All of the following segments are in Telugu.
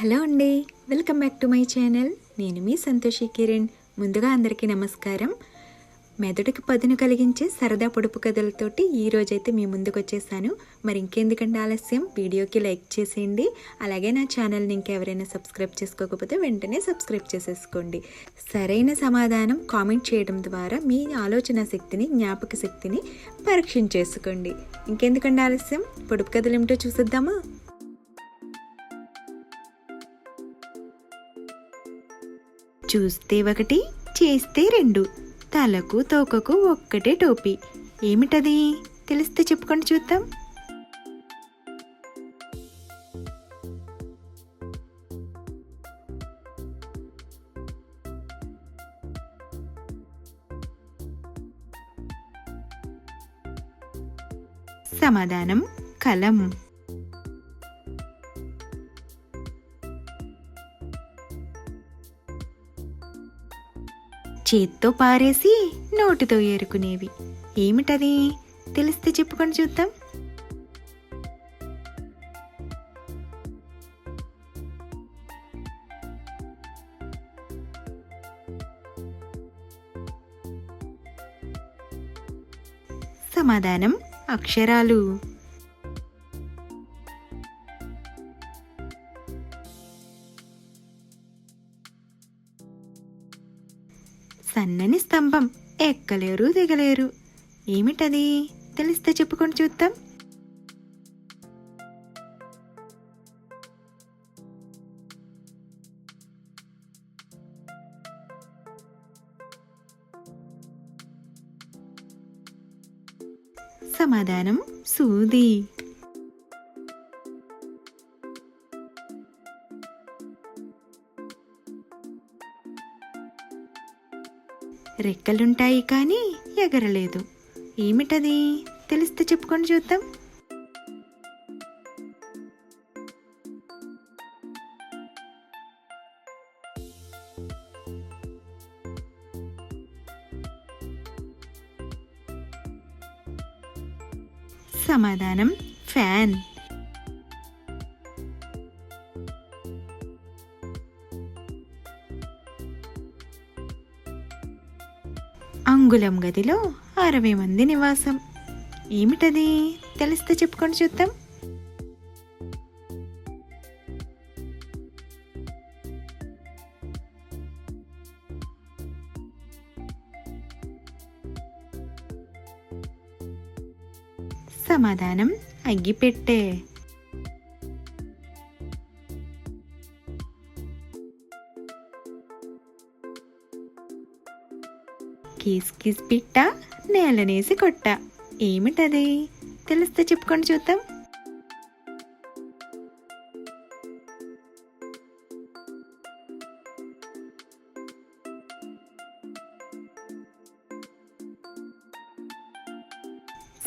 హలో అండి welcome back to my channel. నేను మీ సంతోషి కిరణ్. ముందుగా అందరికీ నమస్కారం. మెదడుకి పదును కలిగించే సరదా పొడుపు కథలతోటి ఈ రోజైతే మీ ముందుకు వచ్చేసాను మరి ఇంకెందుకంటే ఆలస్యం? వీడియోకి లైక్ చేసేయండి. అలాగే నా ఛానల్ని ఇంకెవరైనా సబ్స్క్రైబ్ చేసుకోకపోతే వెంటనే సబ్స్క్రైబ్ చేసేసుకోండి. సరైన సమాధానం కామెంట్ చేయడం ద్వారా మీ ఆలోచన శక్తిని జ్ఞాపక శక్తిని పరీక్షించేసుకోండి. ఇంకెందుకంటే ఆలస్యం? పొడుపు కథలు ఏమిటో చూసేద్దామా? చూస్తే ఒకటి చేస్తే రెండు. తలకు తోకకు ఒక్కటే టోపీ. ఏమిటది? తెలిస్తే చెప్పుకొని చూద్దాం. సమాధానం కలం. చేత్తో పారేసి నోటితో ఏరుకునేవి. ఏమిటది? తెలిస్తే చెప్పుకొని చూద్దాం. సమాధానం అక్షరాలు. సన్నని స్తంభం. ఎక్కలేరు దిగలేరు. ఏమిటది? తెలిస్తే చెప్పుకొని చూద్దాం. సమాధానం సూది. రెక్కలుంటాయి కానీ ఎగరలేదు. ఏమిటది? తెలిస్తే చెప్పుకొని చూద్దాం. సమాధానం ఫ్యాన్. అంగుళం గదిలో అరవై మంది నివాసం. ఏమిటది? తెలిస్తే చెప్పుకొని చూద్దాం. సమాధానం అగ్గిపెట్టే. కిస్ కిస్ పిట్ట నేలనేసి కొట్ట. ఏమిటది? తెలిస్తే చెప్పుకొని చూద్దాం.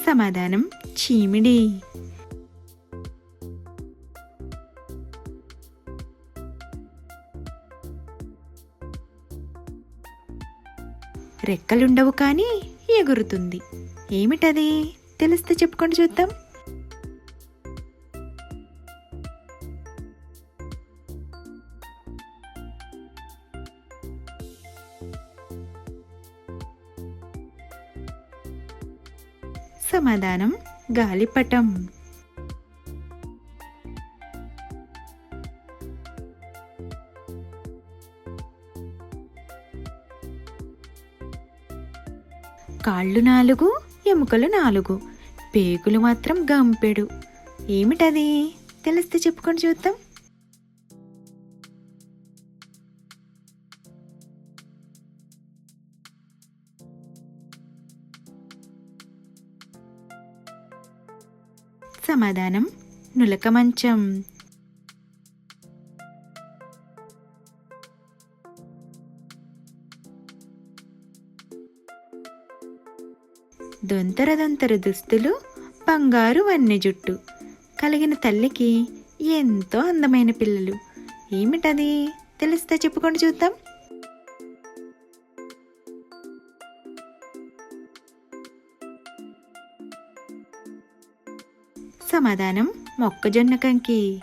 సమాధానం చీమిడి. రెక్కలుండవు కానీ ఎగురుతుంది. ఏమిటది? తెలిస్తే చెప్పుకొని చూద్దాం. సమాధానం. గాలిపటం. కాళ్ళు నాలుగు ఎముకలు నాలుగు. పేగులు మాత్రం గంపెడు. ఏమిటది? తెలిస్తే చెప్పుకొని చూద్దాం. సమాధానం నులక మంచం. దొంతర దొంతర దుస్తులు బంగారు వన్నె జుట్టు. కలిగిన తల్లికి ఎంతో అందమైన పిల్లలు. ఏమిటది? తెలిస్తే చెప్పుకొని చూద్దాం. సమాధానం మొక్కజొన్న కంకి.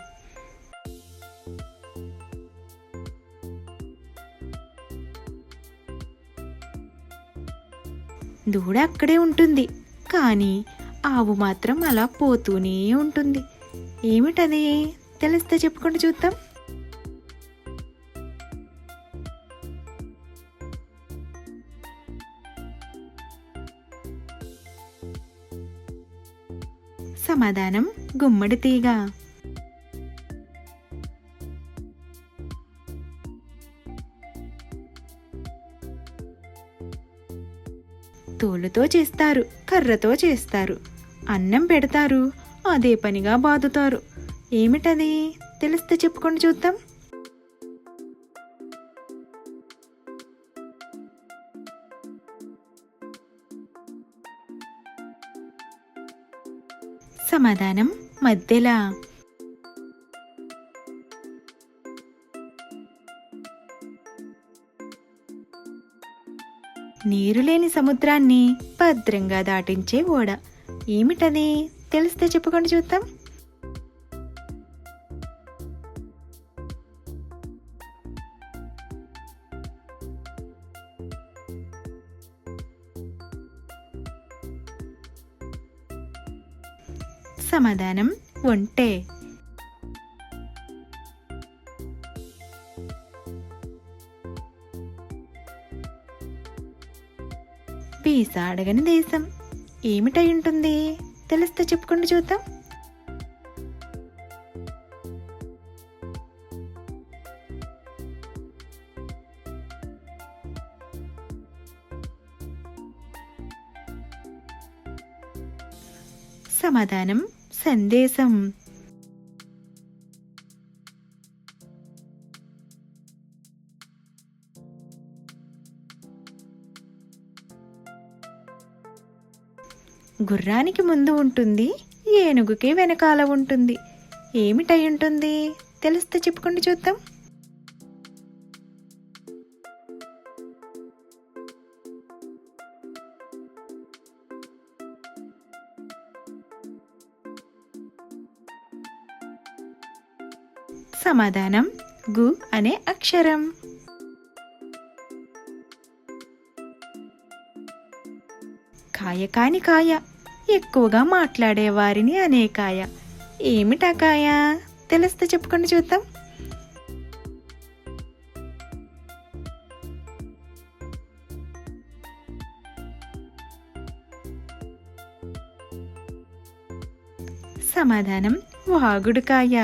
దూడ అక్కడే ఉంటుంది. కానీ ఆవు మాత్రం అలా పోతూనే ఉంటుంది. ఏమిటది? తెలిస్తే చెప్పుకుంటూ చూద్దాం. సమాధానం గుమ్మడి తీగ. తోలుతో చేస్తారు కర్రతో చేస్తారు. అన్నం పెడతారు అదే పనిగా బాదుతారు. ఏమిటది? తెలిస్తే చెప్పుకొని చూద్దాం. సమాధానం మధ్యలా నీరు లేని సముద్రాన్ని భద్రంగా దాటించే ఓడ. ఏమిటది? తెలిస్తే చెప్పుకొని చూద్దాం. సమాధానం ఒంటే. వీసా అడగని దేశం. ఏమిటై ఉంటుంది తెలిస్తే చెప్పుకుంటూ చూద్దాం. సమాధానం సందేశం. గుర్రానికి ముందు ఉంటుంది ఏనుగుకి వెనకాల ఉంటుంది. ఏమిటై ఉంటుంది తెలిస్తే చెప్పుకుంటూ చూద్దాం. సమాధానం గు అనే అక్షరం. కాయ కాని కాయ ఎక్కువగా మాట్లాడే వారిని అనే కాయ ఏమిటా కాయ తెలిస్తే చెప్పుకొని చూద్దాం. సమాధానం వాగుడుకాయ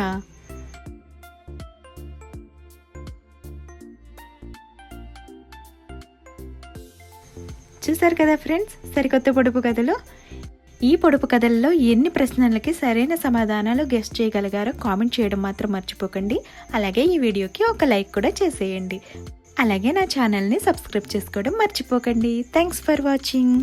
చూశారు కదా ఫ్రెండ్స్? సరికొత్త పొడుపు కథలో? ఈ పొడుపు కథల్లో ఎన్ని ప్రశ్నలకి సరైన సమాధానాలు గెస్ట్ చేయగలిగారో కామెంట్ చేయడం మాత్రం మర్చిపోకండి. అలాగే ఈ వీడియోకి ఒక లైక్ కూడా చేసేయండి. అలాగే నా ఛానల్ని సబ్స్క్రైబ్ చేసుకోవడం మర్చిపోకండి. Thanks for watching